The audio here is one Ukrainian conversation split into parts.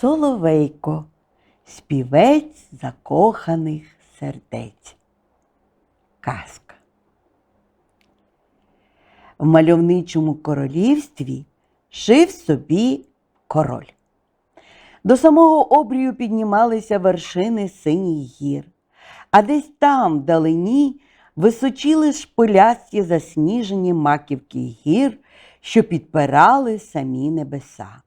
Соловейко, співець закоханих сердець. Казка. В мальовничому королівстві жив собі король. До самого обрію піднімалися вершини синіх гір, а десь там, вдалині, височили шпилясті засніжені маківки гір, що підпирали самі небеса.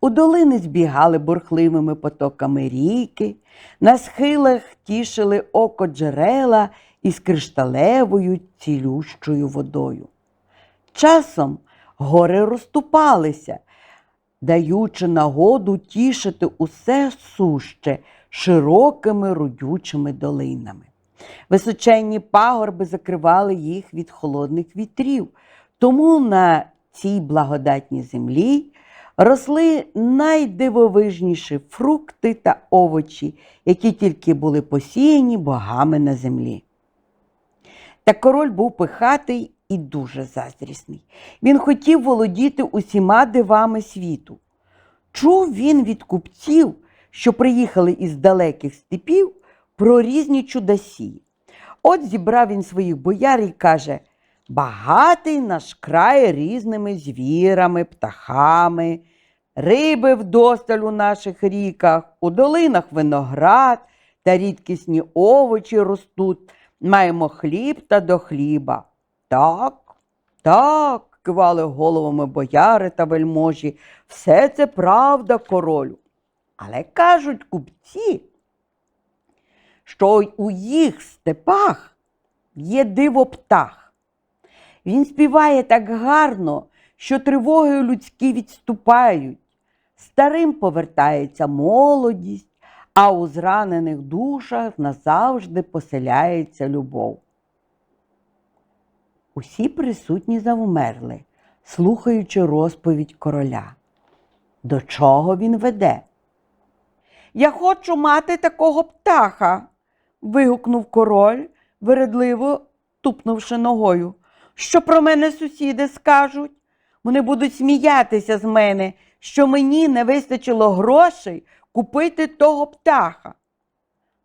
У долини збігали бурхливими потоками ріки, на схилах тішили око джерела із кришталевою цілющою водою. Часом гори розступалися, даючи нагоду тішити усе суще широкими родючими долинами. Височенні пагорби закривали їх від холодних вітрів, тому на цій благодатній землі росли найдивовижніші фрукти та овочі, які тільки були посіяні богами на землі. Та король був пихатий і дуже заздрісний. Він хотів володіти усіма дивами світу. Чув він від купців, що приїхали із далеких степів, про різні чудасі. От зібрав він своїх бояр і каже: Багатий наш край різними звірами, птахами, риби вдосталь у наших ріках, у долинах виноград та рідкісні овочі ростуть, маємо хліб та до хліба. Так, так, кивали головами бояри та вельможі, все це правда королю. Але кажуть купці, що у їх степах є диво птах. Він співає так гарно, що тривоги людські відступають. Старим повертається молодість, а у зранених душах назавжди поселяється любов. Усі присутні завмерли, слухаючи розповідь короля. До чого він веде? Я хочу мати такого птаха. вигукнув король, вередливо тупнувши ногою. Що про мене сусіди скажуть? Вони будуть сміятися з мене, що мені не вистачило грошей купити того птаха.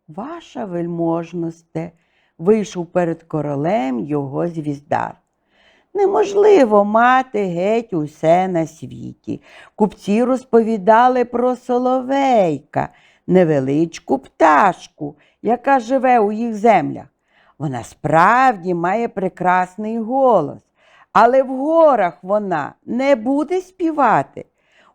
Ваша вельможносте, вийшов перед королем його звіздар. Неможливо мати геть усе на світі. Купці розповідали про соловейка, невеличку пташку, яка живе у їх землях. Вона справді має прекрасний голос, але в горах вона не буде співати.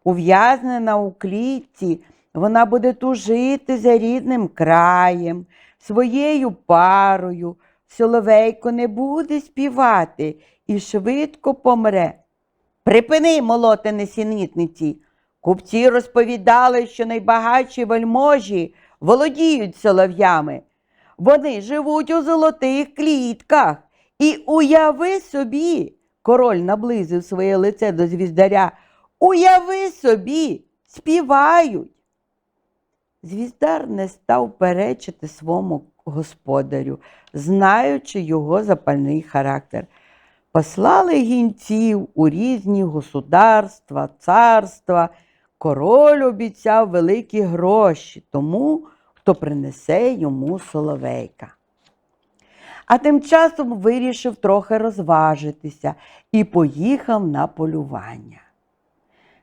Ув'язнена у клітці, вона буде тужити за рідним краєм, своєю парою. Соловейко не буде співати і швидко помре. Припини, молоте несенітниці. Купці розповідали, що найбагатші вельможі володіють солов'ями. Вони живуть у золотих клітках. І уяви собі, король наблизив своє лице до звіздаря. Уяви собі, співають. Звіздар не став перечити своєму господарю, знаючи його запальний характер. Послали гінців у різні государства, царства. Король обіцяв великі гроші тому, хто принесе йому соловейка. А тим часом вирішив трохи розважитися і поїхав на полювання.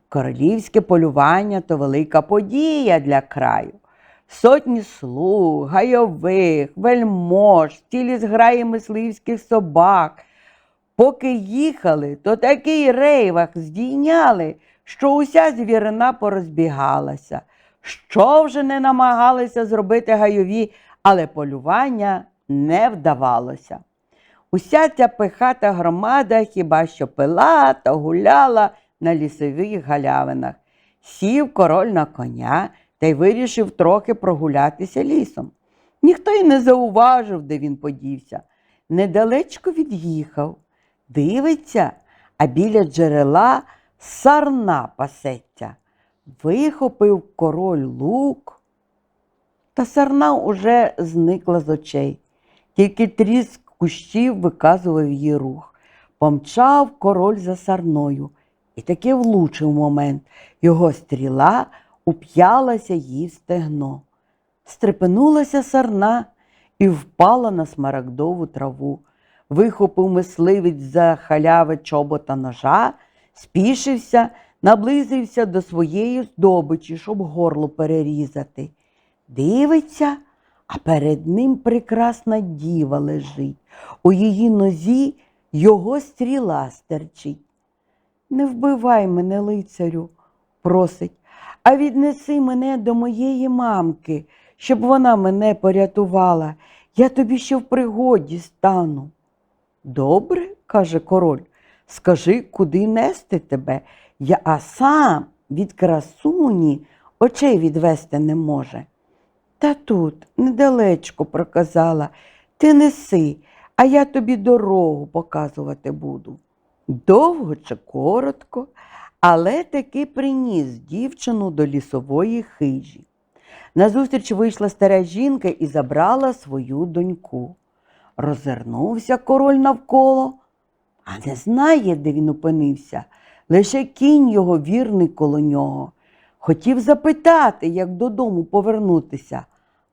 Королівське полювання то велика подія для краю. Сотні слуг, гайових, вельмож, цілі зграї мисливських собак. Поки їхали, то такий рейвах здійняли, що уся звірина порозбігалася. Що вже не намагалися зробити гайові, але полювання не вдавалося. Уся ця пихата громада хіба що пила та гуляла на лісових галявинах. Сів король на коня та й вирішив трохи прогулятися лісом. Ніхто й не зауважив, де він подівся. Недалечко від'їхав, дивиться, а біля джерела сарна пасеться. Вихопив король лук, та сарна уже зникла з очей. Тільки тріск кущів виказував її рух. Помчав король за сарною і таки влучив момент. Його стріла уп'ялася їй в стегно. Стрепенулася сарна і впала на смарагдову траву. Вихопив мисливець за халяви чобота ножа, спішився, наблизився до своєї здобичі, щоб горло перерізати. Дивиться, а перед ним прекрасна діва лежить. У її нозі його стріла стерчить. Не вбивай мене, лицарю, просить, а віднеси мене до моєї мамки, щоб вона мене порятувала. Я тобі ще в пригоді стану. Добре, каже король, скажи, куди нести тебе, я а сам від красуні очей відвести не може. Та тут, недалечко, проказала, ти неси, а я тобі дорогу показувати буду. Довго чи коротко, але таки приніс дівчину до лісової хижі. Назустріч вийшла стара жінка і забрала свою доньку. Розвернувся король навколо, а не знає, де він опинився. Лише кінь його вірний коло нього. Хотів запитати, як додому повернутися,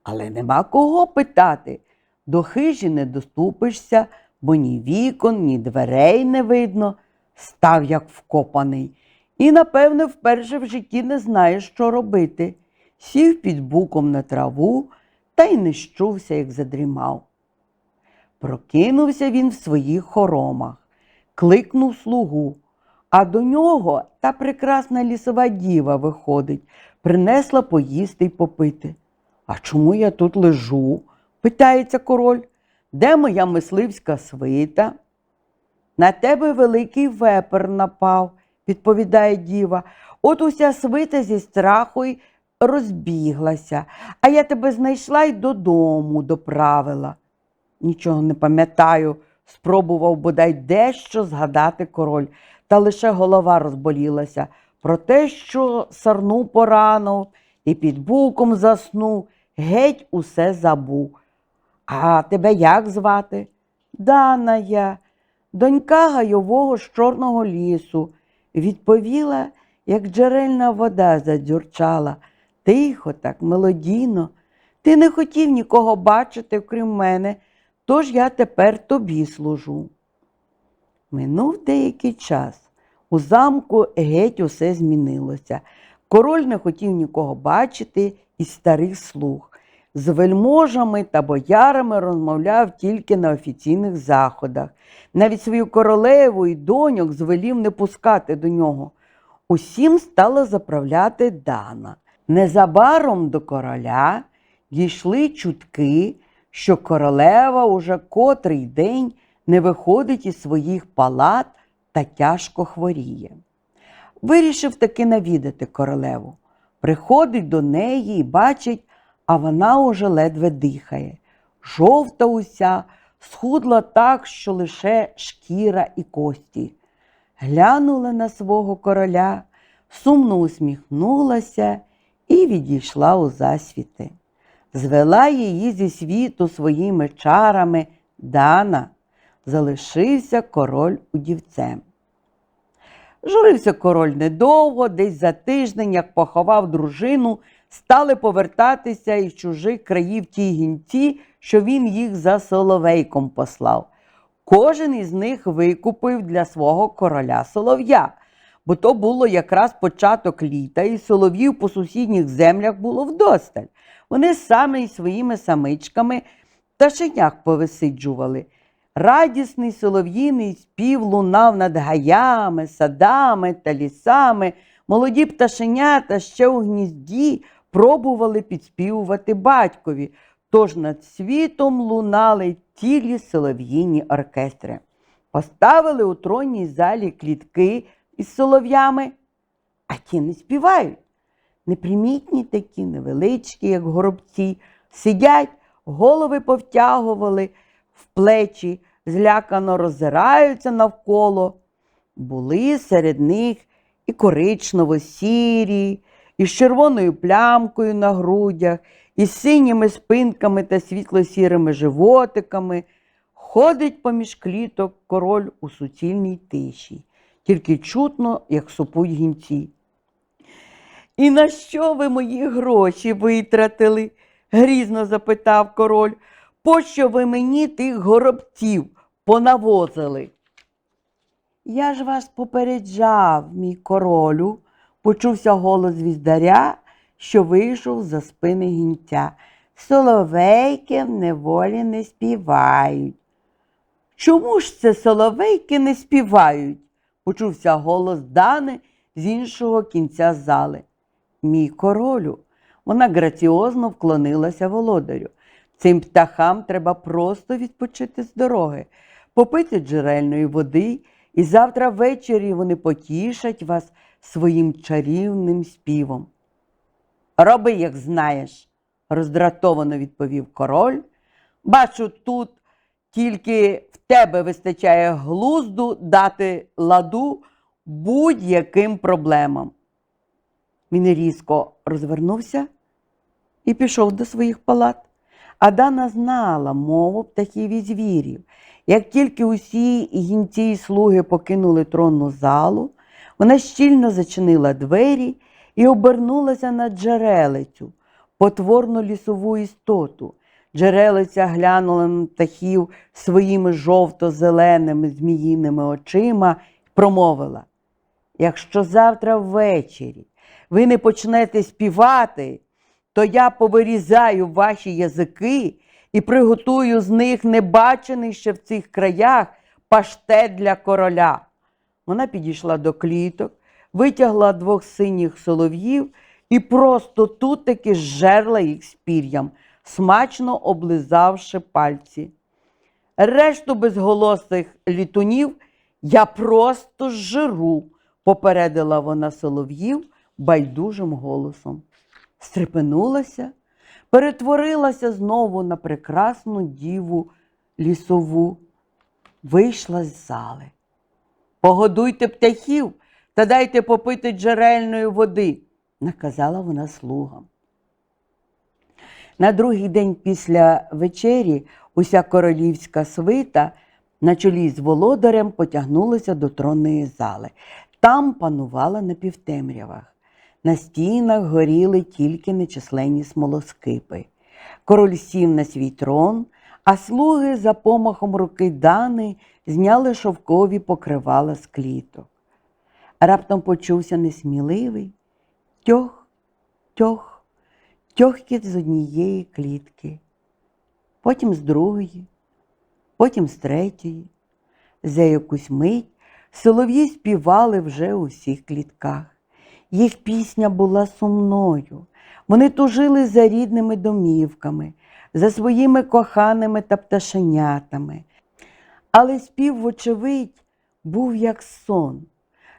але нема кого питати. До хижі не доступишся, бо ні вікон, ні дверей не видно. Став як вкопаний. І, напевне, вперше в житті не знає, що робити. Сів під буком на траву та й не щувся, як задрімав. Прокинувся він в своїх хоромах, кликнув слугу, а до нього та прекрасна лісова діва виходить, принесла поїсти й попити. А чому я тут лежу? питається король. Де моя мисливська свита? На тебе великий вепер напав, відповідає діва. От уся свита зі страху й розбіглася, а я тебе знайшла й додому доправила. Нічого не пам'ятаю, спробував бодай дещо згадати король, та лише голова розболілася про те, що сарну поранив і під буком заснув, геть усе забув. А тебе як звати? Дана я, донька гайового з Чорного лісу, відповіла, як джерельна вода задзюрчала, тихо, так, мелодійно. Ти не хотів нікого бачити, крім мене, тож я тепер тобі служу. Минув деякий час. У замку геть усе змінилося. Король не хотів нікого бачити із старих слуг. З вельможами та боярами розмовляв тільки на офіційних заходах. Навіть свою королеву і доньок звелів не пускати до нього. Усім стала заправляти Дана. Незабаром до короля дійшли чутки, що королева уже котрий день не виходить із своїх палат та тяжко хворіє. Вирішив таки навідати королеву. Приходить до неї і бачить, а вона уже ледве дихає. Жовта уся, схудла так, що лише шкіра і кості. Глянула на свого короля, сумно усміхнулася і відійшла у засвіти. Звела її зі світу своїми чарами Дана, залишився король удівцем. Журився король недовго, десь за тиждень, як поховав дружину, стали повертатися із чужих країв ті гінці, що він їх за соловейком послав. Кожен із них викупив для свого короля солов'я, бо то було якраз початок літа, і солов'їв по сусідніх землях було вдосталь. Вони саме своїми самичками пташенях повисиджували. Радісний солов'їний спів лунав над гаями, садами та лісами. Молоді пташенята ще у гнізді пробували підспівувати батькові, тож над світом лунали цілі солов'їні оркестри. Поставили у тронній залі клітки із солов'ями, а ті не співають. Непримітні такі, невеличкі, як горобці, сидять, голови повтягували в плечі, злякано роззираються навколо. Були серед них і коричнево-сірі, і з червоною плямкою на грудях, і з синіми спинками та світло-сірими животиками. Ходить поміж кліток король у суцільній тиші, тільки чутно, як сопуть гінці. І на що ви мої гроші витратили? грізно запитав король. Пощо ви мені тих горобців понавозили? Я ж вас попереджав, мій королю, почувся голос віздаря, що вийшов за спини гінця. Соловейки в неволі не співають. Чому ж це соловейки не співають? почувся голос Дани з іншого кінця зали. Мій королю. Вона граціозно вклонилася володарю. Цим птахам треба просто відпочити з дороги, попити джерельної води, і завтра ввечері вони потішать вас своїм чарівним співом. Роби, як знаєш, роздратовано відповів король. Бачу, тут тільки в тебе вистачає глузду дати ладу будь-яким проблемам. Він різко розвернувся і пішов до своїх палат. Адана знала мову птахів і звірів. Як тільки усі гінці й слуги покинули тронну залу, вона щільно зачинила двері і обернулася на джерелицю, потворну лісову істоту. Джерелиця глянула на птахів своїми жовто-зеленими зміїними очима і промовила: Якщо завтра ввечері ви не почнете співати, то я повирізаю ваші язики і приготую з них небачений ще в цих краях паштет для короля. Вона підійшла до кліток, витягла двох синіх солов'їв і просто тут таки зжерла їх з пір'ям, смачно облизавши пальці. Решту безголосих літунів я просто зжиру, попередила вона солов'їв байдужим голосом. Стрепенулася, перетворилася знову на прекрасну діву лісову, вийшла з зали. Погодуйте птахів та дайте попити джерельної води, наказала вона слугам. На другий день після вечері уся королівська свита на чолі з володарем потягнулася до тронної зали. Там панувала на півтемрявах. На стінах горіли тільки нечисленні смолоскипи. Король сів на свій трон, а слуги за помахом руки Дани зняли шовкові покривала з кліток. Раптом почувся несміливий тьох, тьох, тьохкіт з однієї клітки, потім з другої, потім з третьої. За якусь мить солов'ї співали вже у всіх клітках. Їх пісня була сумною. Вони тужили за рідними домівками, за своїми коханими та пташенятами. Але спів, вочевидь, був як сон.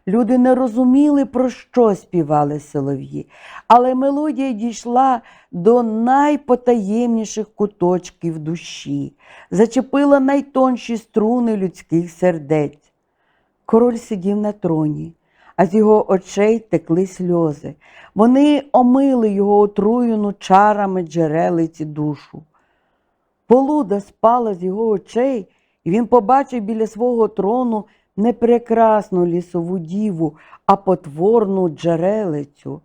Люди не розуміли, про що співали солов'ї, але мелодія дійшла до найпотаємніших куточків душі, зачепила найтонші струни людських сердець. Король сидів на троні, а з його очей текли сльози. Вони омили його отруєну чарами джерелиці душу. Полуда спала з його очей, і він побачив біля свого трону не прекрасну лісову діву, а потворну джерелицю.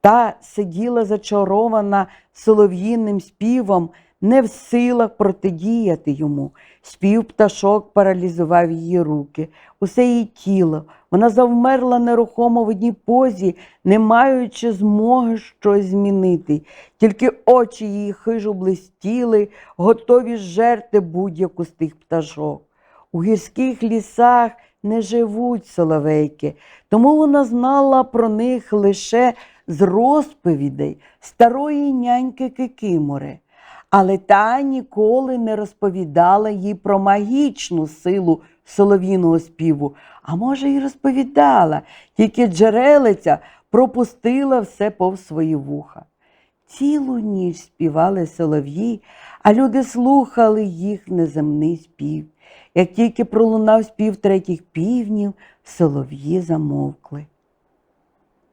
Та сиділа зачарована солов'їним співом, не в силах протидіяти йому. Спів пташок паралізував її руки, усе її тіло. Вона завмерла нерухомо в одній позі, не маючи змоги щось змінити. Тільки очі її хижо блистіли, готові жерти будь-яку з тих пташок. У гірських лісах не живуть соловейки, тому вона знала про них лише з розповідей старої няньки Кикимори. Але та ніколи не розповідала їй про магічну силу солов'їного співу. А може, й розповідала, тільки джерелиця пропустила все повз свої вуха. Цілу ніч співали солов'ї, а люди слухали їх неземний спів. Як тільки пролунав спів третіх півнів, солов'ї замовкли.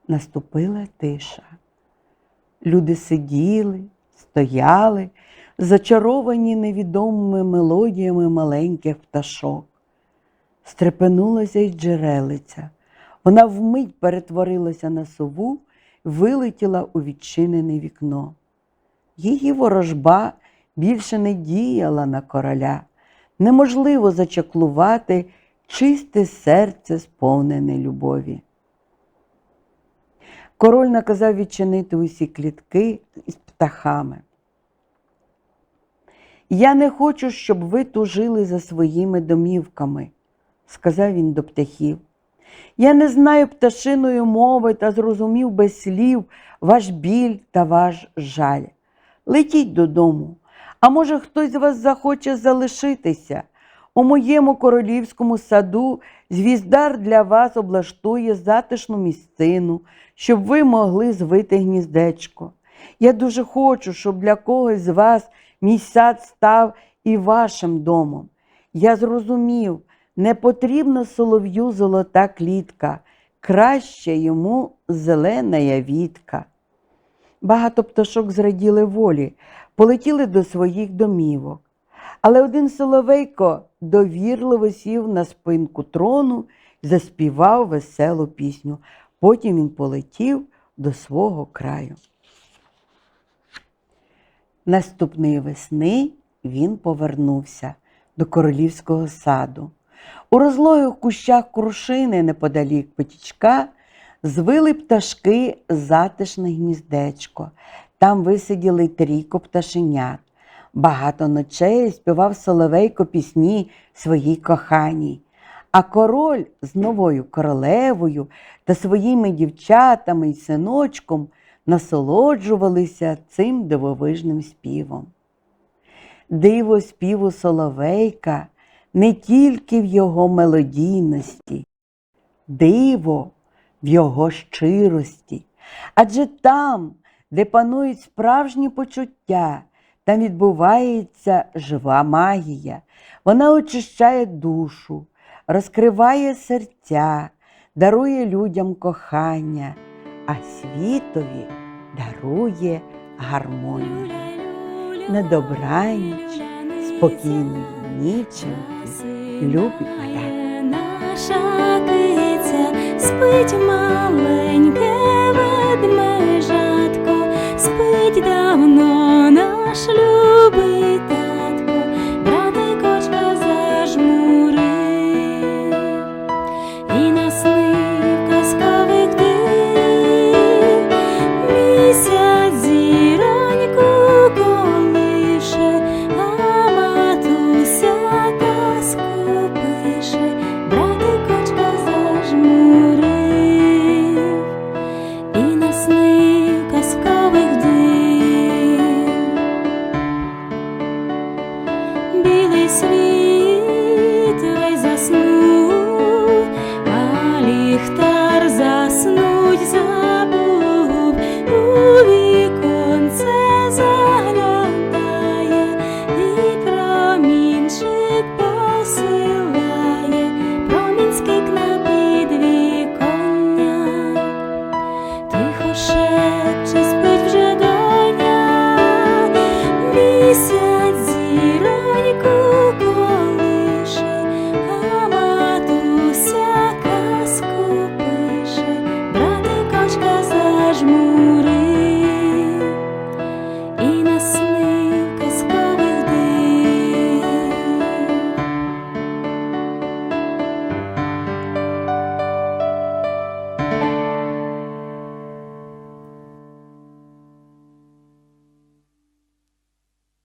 Наступила тиша. Люди сиділи, стояли, зачаровані невідомими мелодіями маленьких пташок. Стрепенулася й джерелиця. Вона вмить перетворилася на сову, вилетіла у відчинене вікно. Її ворожба більше не діяла на короля. Неможливо зачаклувати чисте серце, сповнене любові. Король наказав відчинити усі клітки із птахами. Я не хочу, щоб ви тужили за своїми домівками, сказав він до птахів. Я не знаю пташиної мови та зрозумів без слів ваш біль та ваш жаль. Летіть додому, а може хтось з вас захоче залишитися. У моєму королівському саду звіздар для вас облаштує затишну місцину, щоб ви могли звити гніздечко. Я дуже хочу, щоб для когось з вас мій сад став і вашим домом. Я зрозумів, не потрібна солов'ю золота клітка, краще йому зелена явітка. Багато пташок зраділи волі, полетіли до своїх домівок. Але один соловейко довірливо сів на спинку трону заспівав веселу пісню. Потім він полетів до свого краю. Наступної весни він повернувся до королівського саду. У розлогих кущах крушини неподалік потічка звили пташки затишне гніздечко. Там висиділи трійко пташенят. Багато ночей співав соловейко пісні своїй коханій. А король з новою королевою та своїми дівчатами й синочком насолоджувалися цим дивовижним співом. Диво співу соловейка не тільки в його мелодійності, диво в його щирості. Адже там, де панують справжні почуття, там відбувається жива магія. Вона очищає душу, розкриває серця, дарує людям кохання, а світові дарує гармонію. На добраніч, спокійної ніченьки, любі моя. Наша киця спить маленька.